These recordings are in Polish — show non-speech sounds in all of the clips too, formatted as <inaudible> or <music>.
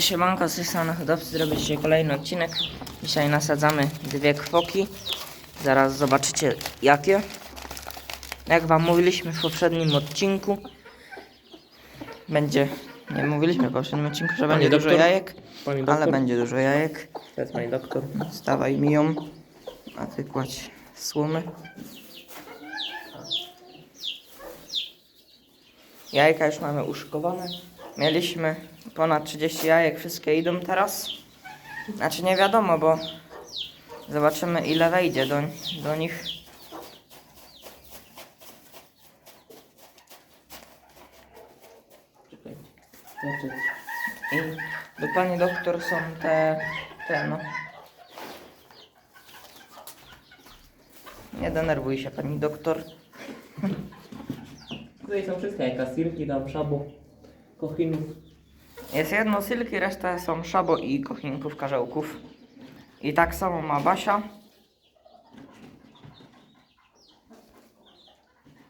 Siemanko, z tej strony hodowcy, zrobię dzisiaj kolejny odcinek. Dzisiaj nasadzamy dwie kwoki. Zaraz zobaczycie jakie. Jak wam mówiliśmy w poprzednim odcinku, będzie, nie mówiliśmy w poprzednim odcinku, że będzie dużo doktor? jajek, Pani ale będzie dużo jajek. To jest pani doktor. Stawaj mi ją, a ty kładź słomy. Jajka już mamy uszykowane. Mieliśmy ponad 30 jajek, wszystkie idą teraz. Znaczy nie wiadomo, bo zobaczymy ile wejdzie do, do nich. I do pani doktor są te, te no. Nie denerwuj się pani doktor. Tutaj są wszystkie jajka, silki, tam szabu, kochinów. Jest jedno sylki, reszta są szabo i kochinków, karzełków. I tak samo ma Basia.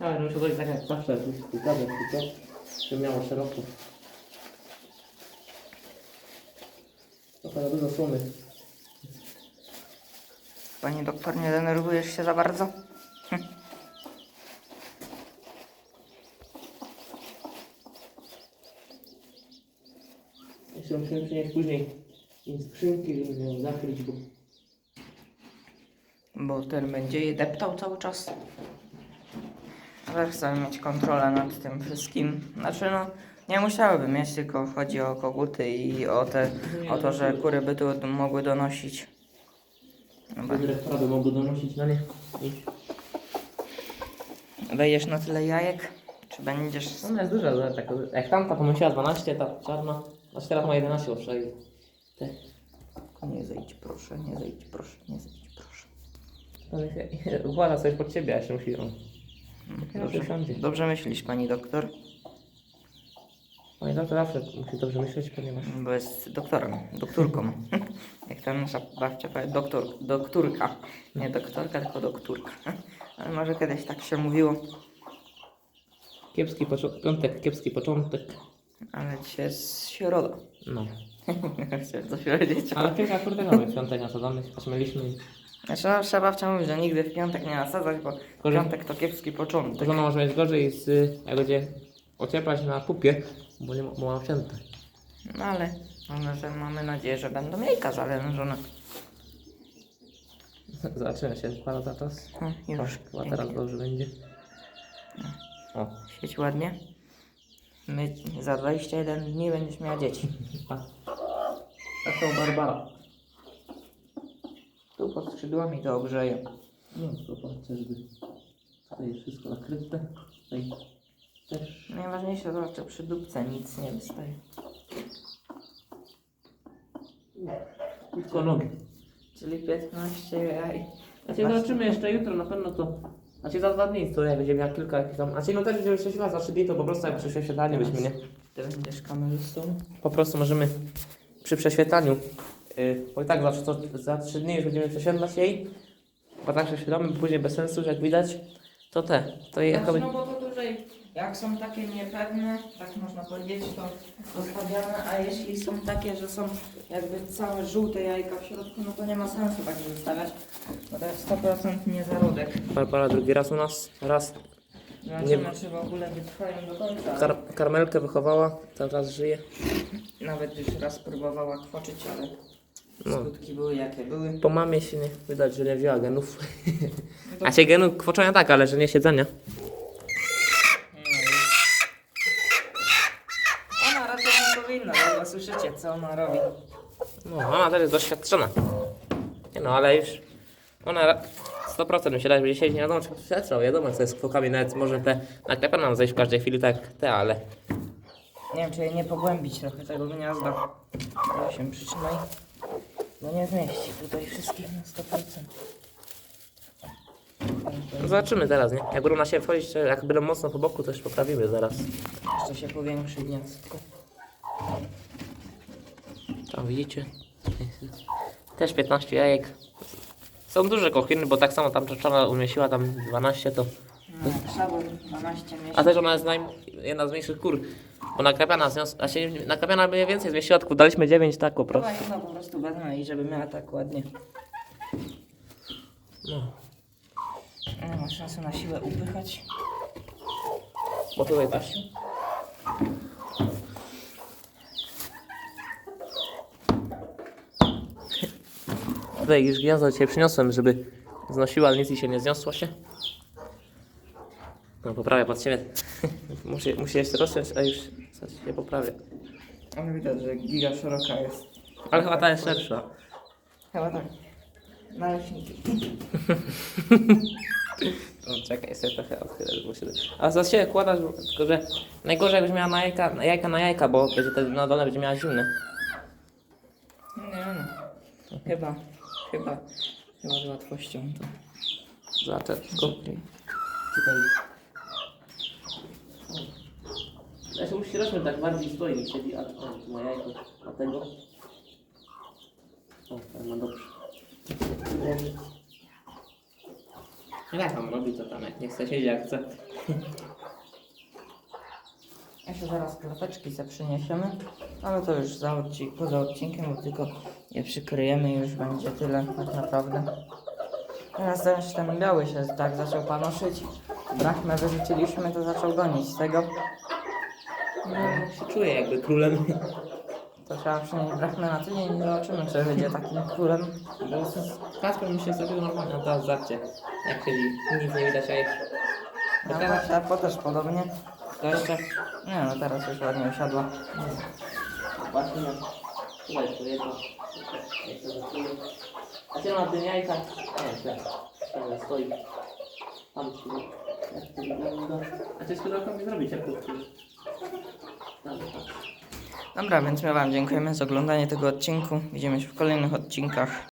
Żeby się coś tak jak tu spółkamy, tylko, żeby miało szeroko. Trochę za dużo słomy. Pani doktor, nie denerwujesz się za bardzo? Jeszcze musimy przynieść później im skrzynki, żeby ją zakryć, bo Bo ten będzie je deptał cały czas. Ale chcemy mieć kontrolę nad tym wszystkim. Znaczy no, nie musiałyby mieć, tylko chodzi o koguty i o, te, o to, że kury by tu mogły donosić. Dobra. by mogło donosić na nie. I Wejdziesz na tyle jajek? Czy będziesz... ona jest duża, ale tak, jak tamta pomyślała 12, ta czarna, znaczy teraz ma 11 bo przynajmniej. Te. Nie zejdź proszę, nie zejdź proszę, nie zejdź proszę. Układa coś pod ciebie, a jeszcze musi ją. Dobrze, dobrze myślisz, pani doktor, Pani doktor zawsze musi dobrze myśleć, ponieważ bo jest doktorem, doktorką. <laughs> Jak tam nasza babcia powie, doktor, doktorka. Nie doktorka, tylko doktorka. <laughs> Ale może kiedyś tak się mówiło, kiepski piątek, kiepski początek. Ale dzisiaj jest środa. No. <laughs> Chciałem coś powiedzieć. Ale kilka kurde mamy w piątek nasadzonych, pośmieliśmy i Znaczy nasza babcia mówi, że nigdy w piątek nie nasadzać, bo piątek to kiepski początek. to żona może mieć gorzej z, jak będzie ocieplać na pupie, bo nie ma, bo ma obcięte. No ale mamy, że mamy nadzieję, że będą jajka zalężone. <laughs> Zobaczymy się składa za czas. No, już. Chyba teraz dobrze będzie. O, Świeć ładnie. My za 21 dni będziesz miała dzieci. <laughs> Tak to Barbara. Tu pod skrzydłami to ogrzeje. No, zobaczcie, żeby tutaj jest wszystko nakryte. Tutaj też. Najważniejsze to, że przy dupce nic nie wystaje. Tylko nogi. Czyli 15 jaj. Znaczy zobaczymy jeszcze jutro na pewno to. Znaczy za dwa dni to jak będzie miał kilka jakichś tam. Znaczy no też będziemy prześwietlać za trzy dni to po prostu jak przy prześwietlaniu byśmy nie. Ty będziesz kamerzystą? Po prostu możemy przy prześwietlaniu. Yy, bo i tak zawsze to za trzy dni już będziemy prześwietlać jej. Bo tak prześwietlamy, bo później bez sensu, jak widać, to te. To jej Znaczy, jakoby. no bo jak są takie niepewne, tak można powiedzieć, to zostawiamy, a jeśli są takie, że są jakby całe żółte jajka w środku, no to nie ma sensu tak zostawiać, bo to jest 100% niezarodek. Barbara drugi raz u nas. Raz Zobaczymy, czy w ogóle wytrwają do końca. kar karmelkę wychowała, cały czas żyje. Nawet już raz próbowała kwoczyć, ale No. skutki były jakie były. Po mamie się nie widać, że nie wzięła genów. A się genów kwoczenia tak, ale że nie siedzenia. Ona raczej nie powinna, bo słyszycie, co ona robi. No, mama też jest doświadczona. Nie no, ale już ona ra- 100% mi się daje, że dzisiaj nie wiadomo, czy przetrwał. Wiadomo, co jest z kwokami, nawet może te naklepy nam zejść w każdej chwili, tak te, ale Nie wiem, czy jej nie pogłębić trochę tego gniazda. To się przytrzymaj. No nie zmieści tutaj wszystkich na 100%. zobaczymy teraz, nie? Jak będą na siebie wchodzić, to jak będą mocno po boku, to już poprawimy zaraz. Jeszcze się powiększy gniazdko. Tam widzicie? Też 15 jajek. Są duże kochiny, bo tak samo tam czarna umieściła tam 12, to... No, Szabor 12 miesięcy. A też ona jest naj... jedna z mniejszych kur. Bo nakrapiana znios... A się nakrapiana by więcej zmieściła, tylko daliśmy 9 tak po prostu. Chyba jedno po prostu wezmę i żeby miała tak ładnie. No. Nie ma sensu na siłę upychać. Bo tutaj też. Tutaj już gniazdo dzisiaj przyniosłem, żeby znosiła, ale nic się nie zniosło się. No poprawię pod siebie. <laughs> muszę jeszcze rozciąć, a już coś się poprawię. Ale widać, że giga szeroka jest. Ale chyba ta jest szersza. Chyba tak. Naleśniki. <laughs> No, czekaj, jeszcze trochę odchylę, żeby się... A za się kładasz, bo- tylko że najgorzej jakbyś miała na jajka, na jajka na jajka, bo będzie wtedy na dole będzie miała zimne. Nie no. Chyba, chyba, chyba z łatwością to. Tylko Okej. tutaj. Ja się musi rozmiar tak bardziej stoi, niż siedzi, a o, tu ma jajko, a tego. O, tak ma dobrze. Nie tak tam robi, to tam jak nie chce siedzieć, jak chce. Jeszcze zaraz klateczki se przyniesiemy, ale to już za odcink, poza odcinkiem, bo tylko je przykryjemy i już będzie tyle tak naprawdę. Teraz też ten biały się tak zaczął panoszyć. Brachmę wyrzuciliśmy, to zaczął gonić z tego. No, się czuję jakby królem. To trzeba przynieść brachmę na tydzień i zobaczymy, czy będzie takim królem. Bo Kasper mi się zrobił normalnie, a teraz zobaczcie, jak siedzi, nic nie widać, a jak... No właśnie, a po też podobnie. To jeszcze... Nie no, teraz już ładnie usiadła. Właśnie. Tutaj to jedno. A się na tym jajka... Nie, tak. Tam stoi. Tam się... Jak to wygląda. A czy z pudełką to wtedy? Tam, tak. Dobra, więc my Wam dziękujemy za oglądanie tego odcinku. Widzimy się w kolejnych odcinkach.